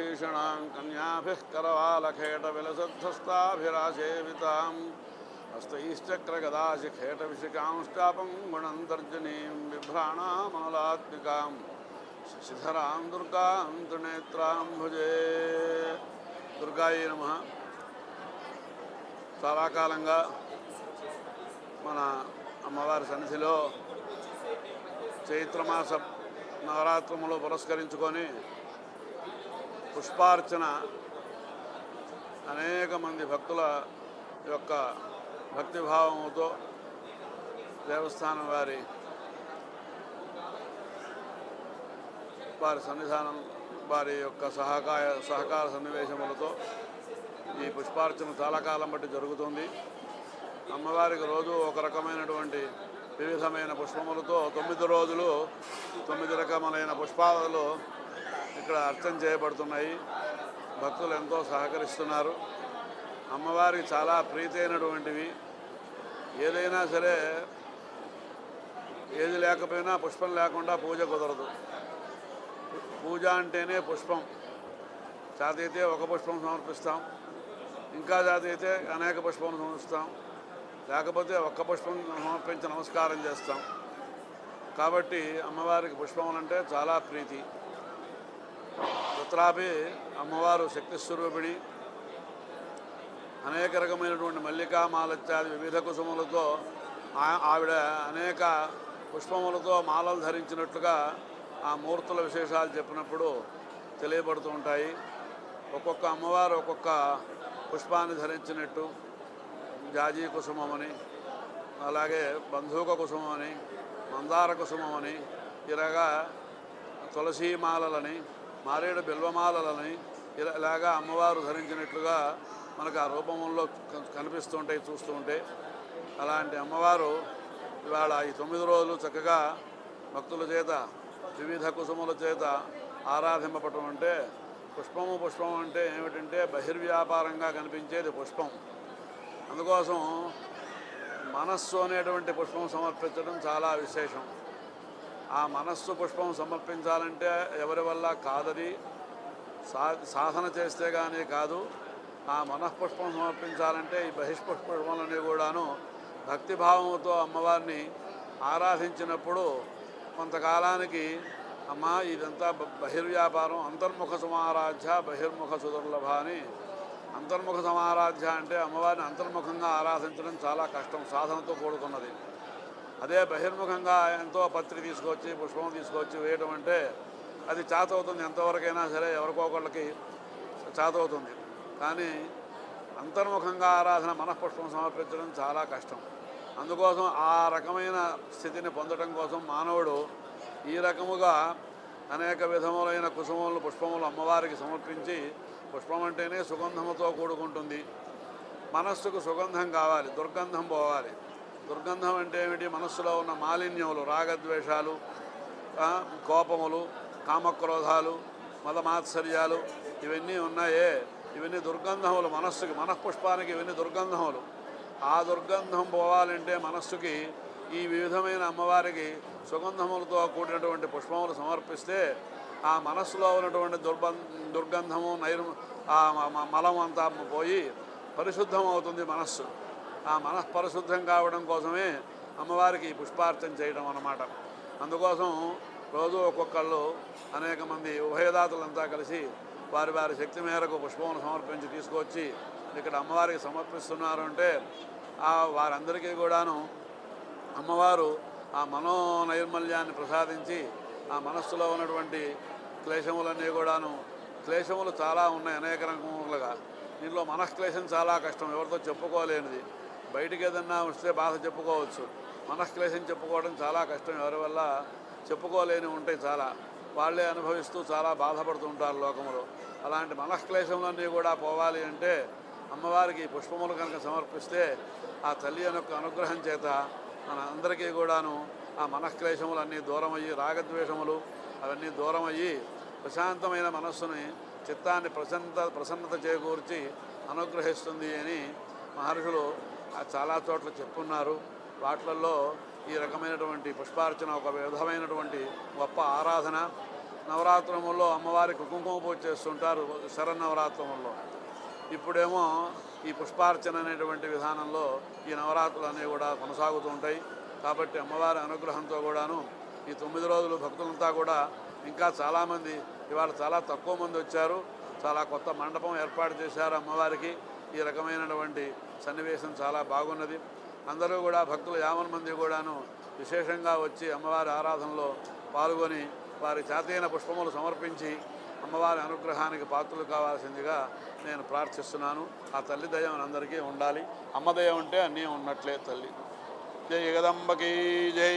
కనకభూషణాం కన్యాభిः करवालखेटविलसद्धस्ताभिरासेविताम् हस्तैश्चक्रगदाशिखेटविशिकांश्चापं गुणन्तर्जनीं बिभ्राणामलात्मिकां శశిధరాం దుర్గాం త్రినేత్రాం భుజే దుర్గాయి నమ చాలా కాలంగా మన అమ్మవారి సన్నిధిలో చైత్రమాస నవరాత్రములు పురస్కరించుకొని పుష్పార్చన అనేక మంది భక్తుల యొక్క భక్తిభావముతో దేవస్థానం వారి వారి సన్నిధానం వారి యొక్క సహకార సహకార సన్నివేశములతో ఈ పుష్పార్చన చాలా కాలం బట్టి జరుగుతుంది. అమ్మవారికి రోజు ఒక రకమైనటువంటి వివిధమైన పుష్పములతో తొమ్మిది రోజులు తొమ్మిది రకములైన పుష్పాలు ఇక్కడ అర్చన చేయబడుతున్నాయి. భక్తులు ఎంతో సహకరిస్తున్నారు. అమ్మవారికి చాలా ప్రీతి అయినటువంటివి ఏదైనా సరే ఏది లేకపోయినా పుష్పం లేకుండా పూజ కుదరదు. పూజ అంటేనే పుష్పం. జాతి అయితే ఒక పుష్పం సమర్పిస్తాం. ఇంకా జాతి అయితే అనేక పుష్పం సమర్పిస్తాం. లేకపోతే ఒక్క పుష్పం సమర్పించి నమస్కారం చేస్తాం. కాబట్టి అమ్మవారికి పుష్పములంటే చాలా ప్రీతి. తత్రాపి అమ్మవారు శక్తి స్వరూపిణి. అనేక రకమైనటువంటి మల్లికా మాలత్యాది వివిధ కుసుములతో ఆ- ఆవిడ అనేక పుష్పములతో మాలలు ధరించినట్లుగా ఆ మూర్తుల విశేషాలు చెప్పినప్పుడు తెలియబడుతూ ఉంటాయి. ఒక్కొక్క అమ్మవారు ఒక్కొక్క పుష్పాన్ని ధరించినట్టు జాజీ కుసుమమని అలాగే బంధూక కుసుమమని మందార కుసుమమని ఇలాగా తులసీ మాలలని మారేడు బిల్వమాలలని ఇలా ఇలాగా అమ్మవారు ధరించినట్లుగా మనకు ఆ రూపంలో క- కనిపిస్తుంటాయి చూస్తూ ఉంటే. అలాంటి అమ్మవారు ఇవాళ ఈ తొమ్మిది రోజులు చక్కగా భక్తుల చేత వివిధ కుసుముల చేత ఆరాధింపబడటం అంటే పుష్పము పుష్పం అంటే ఏమిటంటే బహిర్వ్యాపారంగా కనిపించేది పుష్పం. అందుకోసం మనస్సు అనేటువంటి పుష్పం సమర్పించడం చాలా విశేషం. ఆ మనస్సు పుష్పం సమర్పించాలంటే ఎవరి వల్ల కాదది? సా సాధన చేస్తే కానీ కాదు ఆ మనఃపుష్పం సమర్పించాలంటే ఈ బహిష్పుష్పములన్నీ కూడాను భక్తిభావంతో అమ్మవారిని ఆరాధించినప్పుడు కొంతకాలానికి అమ్మ ఇదంతా బ- బహిర్వ్యాపారం అంతర్ముఖ సమారాధ్య బహిర్ముఖ సుదుర్లభ అని. అంతర్ముఖ సమారాధ్య అంటే అమ్మవారిని అంతర్ముఖంగా ఆరాధించడం చాలా కష్టం సాధనతో కూడుకున్నది. అదే బహిర్ముఖంగా ఎంతో పత్రి తీసుకొచ్చి పుష్పం తీసుకొచ్చి వేయడం అంటే అది చేతవుతుంది. ఎంతవరకైనా సరే ఎవరికో చాతవుతుంది చేతవుతుంది. కానీ అంతర్ముఖంగా ఆరాధన మనఃపుష్పం సమర్పించడం చాలా కష్టం. అందుకోసం ఆ రకమైన స్థితిని పొందడం కోసం మానవుడు ఈ రకముగా అనేక విధములైన కుసుమములు పుష్పములు అమ్మవారికి సమర్పించి పుష్పం అంటేనే సుగంధముతో కూడుకుంటుంది. మనస్సుకు సుగంధం కావాలి దుర్గంధం పోవాలి. దుర్గంధం అంటే ఏమిటి? మనస్సులో ఉన్న మాలిన్యములు రాగద్వేషాలు కోపములు కామక్రోధాలు మదమాత్సర్యాలు ఇవన్నీ ఉన్నాయే. ఇవన్నీ దుర్గంధములు మనస్సుకి మనఃపుష్పానికి ఇవన్నీ దుర్గంధములు. ఆ దుర్గంధం పోవాలంటే మనస్సుకి ఈ వివిధమైన అమ్మవారికి సుగంధములతో కూడినటువంటి పుష్పములు సమర్పిస్తే ఆ మనస్సులో ఉన్నటువంటి దుర్బ దుర్గంధము నైరు ఆ మ- మలం అంతా పోయి పరిశుద్ధం అవుతుంది మనస్సు. ఆ మనఃపరిశుద్ధం కావడం కోసమే అమ్మవారికి పుష్పార్చన చేయడం అన్నమాట. అందుకోసం రోజు ఒక్కొక్కళ్ళు అనేక మంది ఉభయదాతలంతా కలిసి వారి వారి శక్తి మేరకు పుష్పమును సమర్పించి తీసుకొచ్చి ఇక్కడ అమ్మవారికి సమర్పిస్తున్నారు అంటే ఆ వారందరికీ కూడాను అమ్మవారు ఆ మనో నైర్మల్యాన్ని ప్రసాదించి ఆ మనస్సులో ఉన్నటువంటి క్లేశములన్నీ కూడాను క్లేశములు చాలా ఉన్నాయి అనేక రకములుగా. దీనిలో మనఃక్లేశం చాలా కష్టం ఎవరితో చెప్పుకోలేనిది. బయటికి ఏదన్నా వస్తే బాధ చెప్పుకోవచ్చు. మనఃక్లేశం చెప్పుకోవడం చాలా కష్టం. ఎవరి వల్ల చెప్పుకోలేని ఉంటాయి చాలా. వాళ్ళే అనుభవిస్తూ చాలా బాధపడుతుంటారు లోకంలో. అలాంటి మనఃక్లేశములన్నీ కూడా పోవాలి అంటే అమ్మవారికి పుష్పములు కనుక సమర్పిస్తే ఆ తల్లి యొక్క అనుగ్రహం చేత మన అందరికీ కూడాను ఆ మనఃక్లేశములన్నీ దూరమయ్యి రాగద్వేషములు అవన్నీ దూరమయ్యి ప్రశాంతమైన మనస్సుని చిత్తాన్ని ప్రసన్నత ప్రసన్నత చేకూర్చి అనుగ్రహిస్తుంది అని మహర్షులు చాలా చోట్ల చెప్పున్నారు. వాటిల్లో ఈ రకమైనటువంటి పుష్పార్చన ఒక విధమైనటువంటి గొప్ప ఆరాధన. నవరాత్రముల్లో అమ్మవారికి కుంకుమ పూజ చేస్తుంటారు శరన్నవరాత్రముల్లో. ఇప్పుడేమో ఈ పుష్పార్చన అనేటువంటి విధానంలో ఈ నవరాత్రులు అనేవి కూడా కొనసాగుతూ ఉంటాయి. కాబట్టి అమ్మవారి అనుగ్రహంతో కూడాను ఈ తొమ్మిది రోజులు భక్తులంతా కూడా ఇంకా చాలామంది ఇవాళ చాలా తక్కువ మంది వచ్చారు. చాలా కొత్త మండపం ఏర్పాటు చేశారు అమ్మవారికి. ఈ రకమైనటువంటి సన్నివేశం చాలా బాగున్నది. అందరూ కూడా భక్తులు యావన్ మంది కూడాను విశేషంగా వచ్చి అమ్మవారి ఆరాధనలో పాల్గొని వారి చేతైన పుష్పములు సమర్పించి అమ్మవారి అనుగ్రహానికి పాత్రలు కావాల్సిందిగా నేను ప్రార్థిస్తున్నాను. ఆ తల్లి దయం అందరికీ ఉండాలి. అమ్మ దయ ఉంటే అన్నీ ఉన్నట్లే తల్లి. జై జగదంబకీ జై.